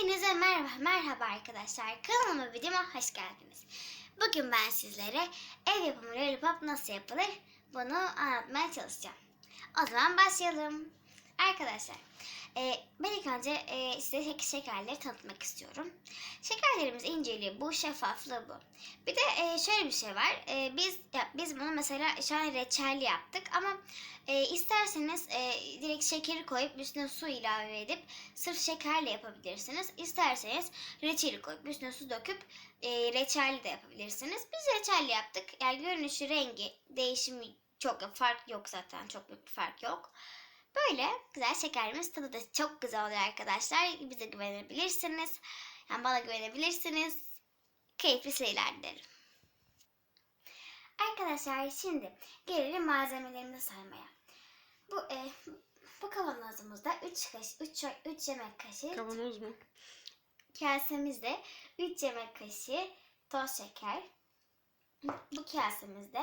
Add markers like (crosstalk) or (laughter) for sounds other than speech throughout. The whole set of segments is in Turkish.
Hepinize merhaba, merhaba arkadaşlar. Kanalıma videoma hoş geldiniz. Bugün ben sizlere ev yapımı lollipop nasıl yapılır bunu anlatmaya çalışacağım. O zaman başlayalım. Arkadaşlar, e, ben ilk önce e, size şek- şekerleri tanıtmak istiyorum. Şekerlerimiz inceliği bu, şeffaflığı bu. Bir de e, şöyle bir şey var. E, biz ya, biz bunu mesela şu an reçelli yaptık ama e, isterseniz e, direkt şekeri koyup üstüne su ilave edip sırf şekerle yapabilirsiniz. İsterseniz reçeli koyup üstüne su döküp e, reçelli de yapabilirsiniz. Biz reçelli yaptık. Yani görünüşü, rengi, değişimi çok. Fark yok zaten. Çok büyük bir fark yok. Böyle güzel şekerimiz tadı da çok güzel oluyor arkadaşlar. Bize güvenebilirsiniz. Yani bana güvenebilirsiniz. Keyifli seyirler dilerim. Arkadaşlar şimdi gelelim malzemelerimizi saymaya. Bu e, bu kavanozumuzda 3 kaş 3 3 yemek kaşığı Kavanoz mu? kasemizde 3 yemek kaşığı toz şeker. Bu kasemizde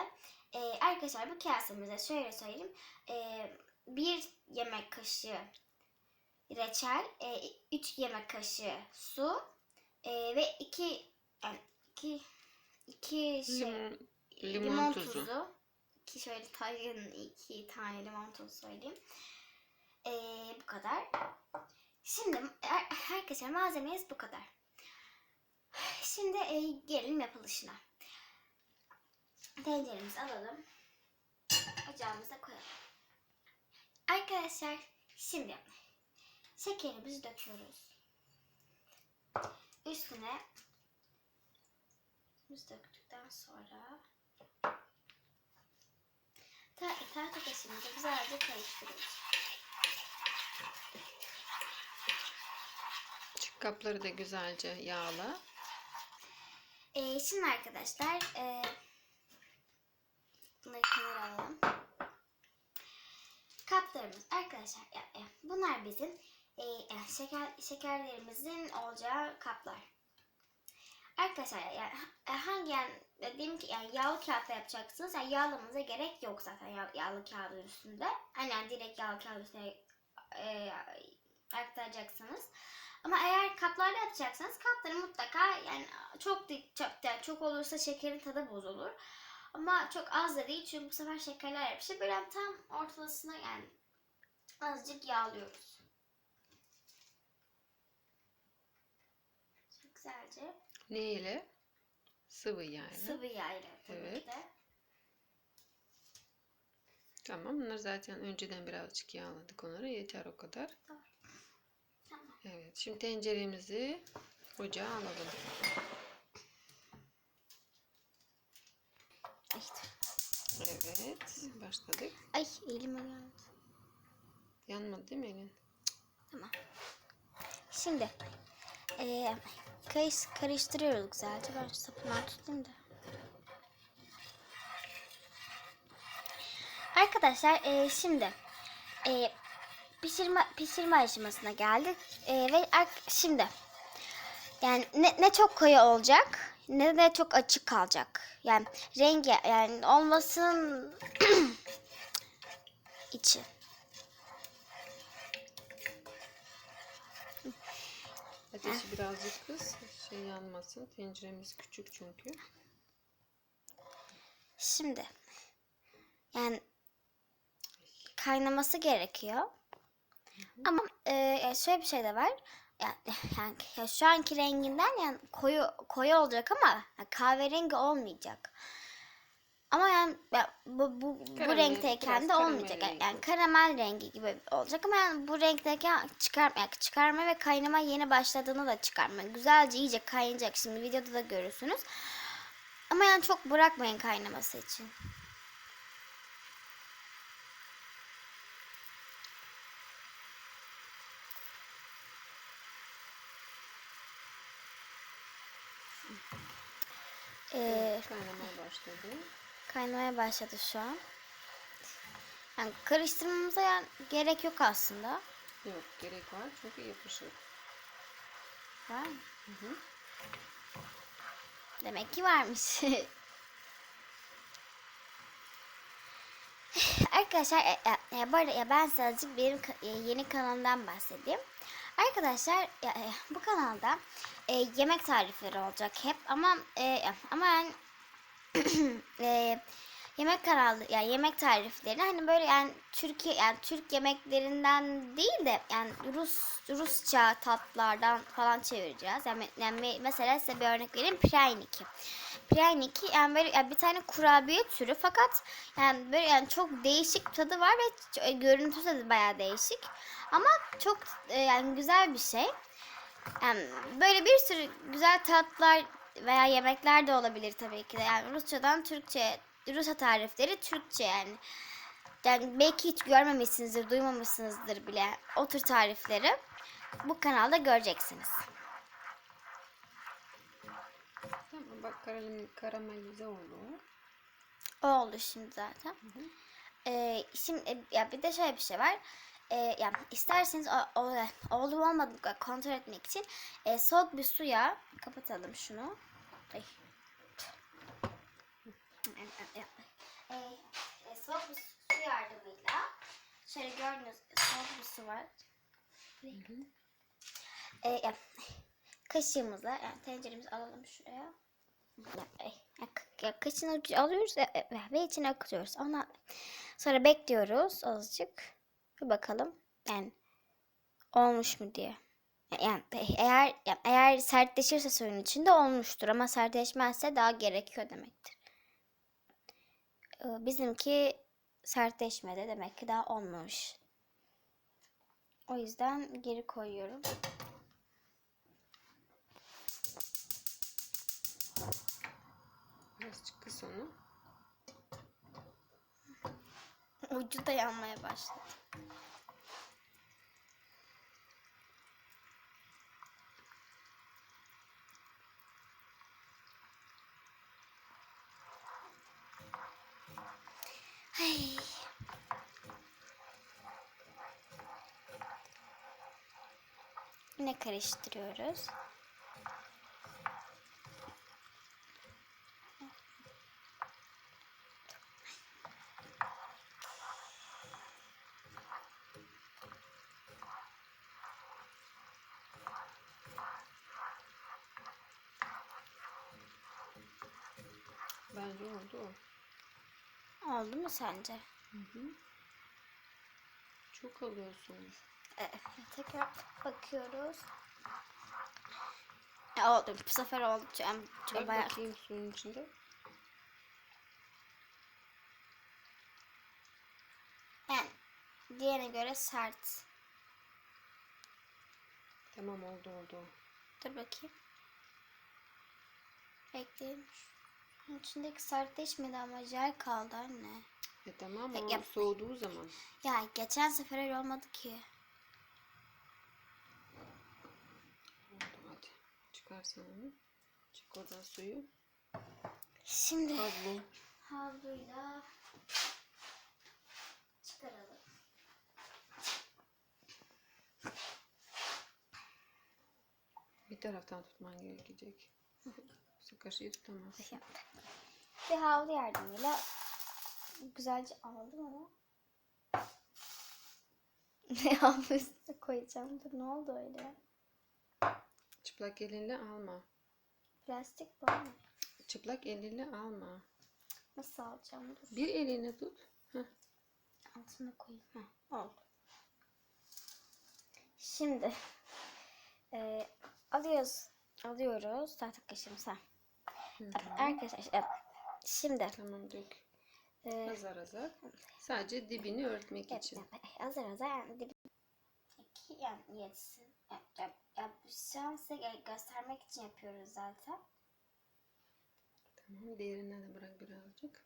e, arkadaşlar bu kasemizde şöyle söyleyeyim. E, 1 yemek kaşığı reçel, 3 yemek kaşığı su e, ve 2 yani 2 2 şey Limon, limon, limon, tuzu. tuzu. İki şöyle tane, iki tane limon tuzu söyleyeyim. Ee, bu kadar. Şimdi er- arkadaşlar malzememiz bu kadar. Şimdi e, gelelim yapılışına. Tenceremizi alalım. Ocağımıza koyalım. Arkadaşlar şimdi şekerimizi döküyoruz. Üstüne biz döktükten sonra ta tahta kaşığımızı güzelce karıştırıyoruz. Küçük kapları da güzelce yağla. Ee, şimdi arkadaşlar e, bunları kenara alalım. Kaplarımız arkadaşlar bunlar bizim e, yani şeker şekerlerimizin olacağı kaplar. Arkadaşlar yani ha- hangi yani dediğim ki yani yağlı kağıtla yapacaksınız. Yani yağlamanıza gerek yok zaten yağ, yağlı kağıdın üstünde. Yani direkt yağlı kağıdın üstüne e, aktaracaksınız. Ama eğer kaplarla yapacaksanız kapları mutlaka yani çok çok değil, çok olursa şekerin tadı bozulur. Ama çok az da değil çünkü bu sefer şekerler yapışır. Böyle tam ortasına yani azıcık yağlıyoruz. Güzelce Ne ile? Sıvı yağ ile. sıvı yağ ile tabii Evet. ki de. Tamam. Bunları zaten önceden birazcık yağladık onları. Yeter o kadar. Tamam. Tamam. Evet. Şimdi tenceremizi ocağa alalım. Evet. Başladık. ay elime geldi. Yanmadı değil mi elin? Tamam. Şimdi eee karış, karıştırıyoruz güzelce. Ben sapından tutayım da. Arkadaşlar eee, şimdi eee, pişirme pişirme aşamasına geldik Eee, ve şimdi yani ne, ne çok koyu olacak ne de çok açık kalacak. Yani rengi yani olmasın (clears throat) içi. Ateşi birazcık kız. Şey yanmasın. Tenceremiz küçük çünkü. Şimdi yani kaynaması gerekiyor. Ama e, şöyle bir şey de var. Yani, yani ya şu anki renginden yani koyu koyu olacak ama ya kahverengi olmayacak. Ama yani ya bu bu, bu renkteyken de olmayacak. Yani, yani karamel rengi gibi olacak ama yani bu renkteyken çıkar, yani çıkarma ve kaynama yeni başladığında da çıkarma. Güzelce iyice kaynayacak. Şimdi videoda da görürsünüz. Ama yani çok bırakmayın kaynaması için. Ee, Kaynamaya başladı. Kaynamaya başladı şu an. Yani karıştırmamıza yani gerek yok aslında. Yok gerek var çünkü yapışır. Var mı? Hı hı. Demek ki varmış. (laughs) Arkadaşlar e, e, e, bu arada ya ben size azıcık benim e, yeni kanalımdan bahsedeyim. Arkadaşlar ya, e, bu kanalda e, yemek tarifleri olacak hep ama e, ama yani (clears throat) e, yemek kararlı ya yani yemek tarifleri hani böyle yani Türkiye yani Türk yemeklerinden değil de yani Rus Rusça tatlardan falan çevireceğiz. Yani, yani mesela size bir örnek vereyim pryaniki. Pryaniki yani böyle yani bir tane kurabiye türü fakat yani böyle yani çok değişik tadı var ve e, görüntüsü de bayağı değişik. Ama çok e, yani güzel bir şey. Yani böyle bir sürü güzel tatlar veya yemekler de olabilir tabii ki de. Yani Rusçadan Türkçe, Rusça tarifleri Türkçe yani. Yani belki hiç görmemişsinizdir, duymamışsınızdır bile o tür tarifleri bu kanalda göreceksiniz. Tamam bak karam- karamelize oldu. O oldu şimdi zaten. hı. Ee, şimdi e, ya bir de şöyle bir şey var. Ee, ya isterseniz o, o, oldu mu olmadı mı kontrol etmek için e, soğuk bir suya kapatalım şunu. Ay. Ee, e, soğuk bir su yardımıyla şöyle gördüğünüz soğuk bir su var. Ee, ya, kaşığımıza yani tenceremizi alalım şuraya. Ya, ay, ya, ya, kaşığın ucu alıyoruz ve içine akıtıyoruz. Ondan sonra bekliyoruz azıcık. Bir bakalım yani olmuş mu diye. Yani eğer yani eğer sertleşirse suyun içinde olmuştur ama sertleşmezse daha gerekiyor demektir. Ee, Bizimki sertleşmedi demek ki daha olmamış. O yüzden geri koyuyorum. Birazcık kıs onu. Ucu da yanmaya başladı. Karıştırıyoruz. Bence oldu. Oldu mu sence? Hı hı. Çok alıyorsun. Evet, tekrar bakıyoruz. Ya oldu. Bu sefer oldu. Çok Bak bayağı... bakayım suyun içinde. Yani diğerine göre sert. Tamam oldu oldu. Dur bakayım. Bekleyin. Şunun içindeki sertleşmedi ama jel kaldı anne. E tamam o yap. soğuduğu zaman. Ya geçen sefer öyle olmadı ki. Oldu hadi. Çıkarsan onu. Çık oradan suyu. Şimdi Havlu. havluyla çıkaralım. Bir taraftan tutman gerekecek. Su kaşığı tutamaz. Bir havlu yardımıyla güzelce aldım ama (laughs) ne havlu üstüne koyacağım. Dur ne oldu öyle? Çıplak elinle alma. Plastik bu mu? Çıplak elinle alma. Nasıl alacağım? Dur. Bir eline tut. Heh. Altına koyayım. Heh, oldu. Şimdi e, alıyoruz. Alıyoruz. Hı hı. Arkadaşlar e, şimdi Tamam dök. e, Azar azar. Sadece dibini örtmek evet, için. evet, azar azar yani dibi iki yani yetsin. Ya, ya, ya, bu şu an size gö- göstermek için yapıyoruz zaten. Tamam diğerine de bırak birazcık.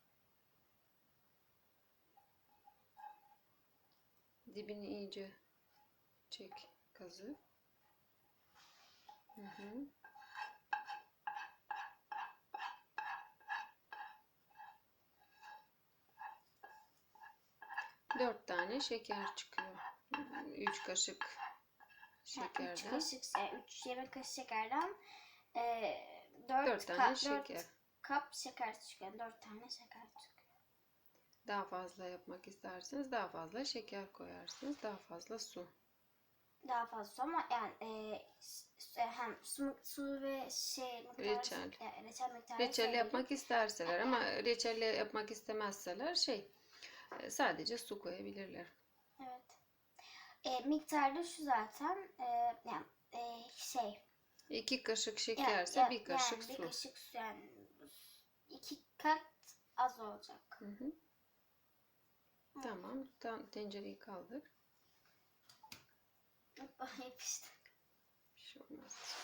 Dibini iyice çek kazı. Hı hı. Dört tane şeker çıkıyor. Üç kaşık Şekerden. kaşık, e, üç yemek kaşığı şekerden e, dört, Dört tane ka- şeker. kap şeker çıkıyor. Dört tane şeker çıkıyor. Daha fazla yapmak isterseniz daha fazla şeker koyarsınız. Daha fazla su. daha fazla su ama yani e, s- hem su, su ve şey miktarı, Reçel. e, reçel miktarı Reçel yapmak isterseler ama reçelle yapmak istemezseler şey e, sadece su koyabilirler. E, miktarda şu zaten e, yani e, şey İki kaşık şekerse ya- bir kaşık yani su. Bir kaşık su yani iki kat az olacak. Hı hı. Tamam. Tam tencereyi kaldır. Hoppa (laughs) yapıştı. Bir şey olmaz.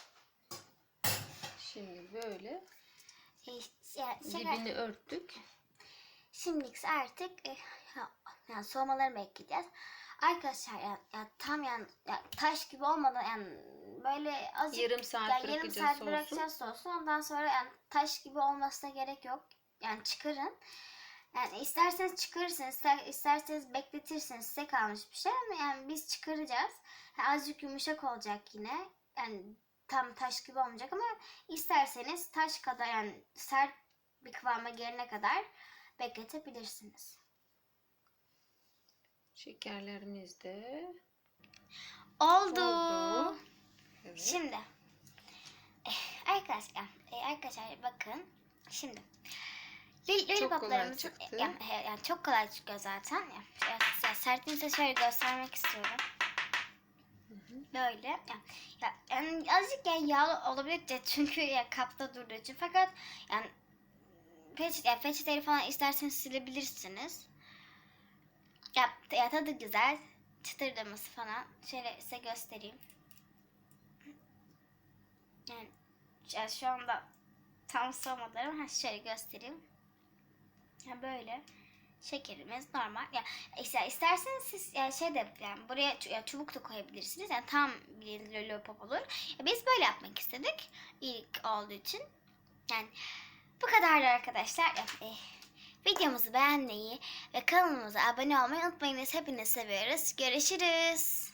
Şimdi böyle E, yani şeker, dibini örttük. Şimdilik artık e, yani soğumaları bekleyeceğiz. Arkadaşlar yani, yani tam yani, yani taş gibi olmadan yani böyle azıcık Yarım saat yani yarım saat bırakacağız soğusun. Ondan sonra yani taş gibi olmasına gerek yok. Yani çıkarın. Yani isterseniz çıkarırsınız, ister- isterseniz bekletirsiniz. Size kalmış bir şey ama yani biz çıkaracağız. Yani azıcık yumuşak olacak yine. Yani tam taş gibi olmayacak ama isterseniz taş kadar yani sert bir kıvama gelene kadar bekletebilirsiniz. Şekerlerimiz de Oldu. oldu. Evet. Şimdi eh, arkadaşlar, eh, arkadaşlar bakın şimdi Çok kolay çıktı. Yani, yani çok kolay çıkıyor zaten. Ya, ya, ya sertliğini size şöyle göstermek istiyorum. Böyle. Ya, ya, yani azıcık yani yağlı olabilir de çünkü ya kapta durduğu için. Fakat yani peçete, ya, peçeteyi falan isterseniz silebilirsiniz. Ya, ya tadı güzel. Çıtırdaması falan. Şöyle size göstereyim. Yani ya şu anda tam ama ha, şöyle göstereyim. Ya böyle şekerimiz normal. Ya işte isterseniz siz yani şey de yani buraya ya çubuk da koyabilirsiniz. Yani tam bir lollipop olur. Ya biz böyle yapmak istedik ilk olduğu için. Yani bu kadardı arkadaşlar. Ya, eh, videomuzu beğenmeyi ve kanalımıza abone olmayı unutmayınız. Hepinizi seviyoruz. Görüşürüz.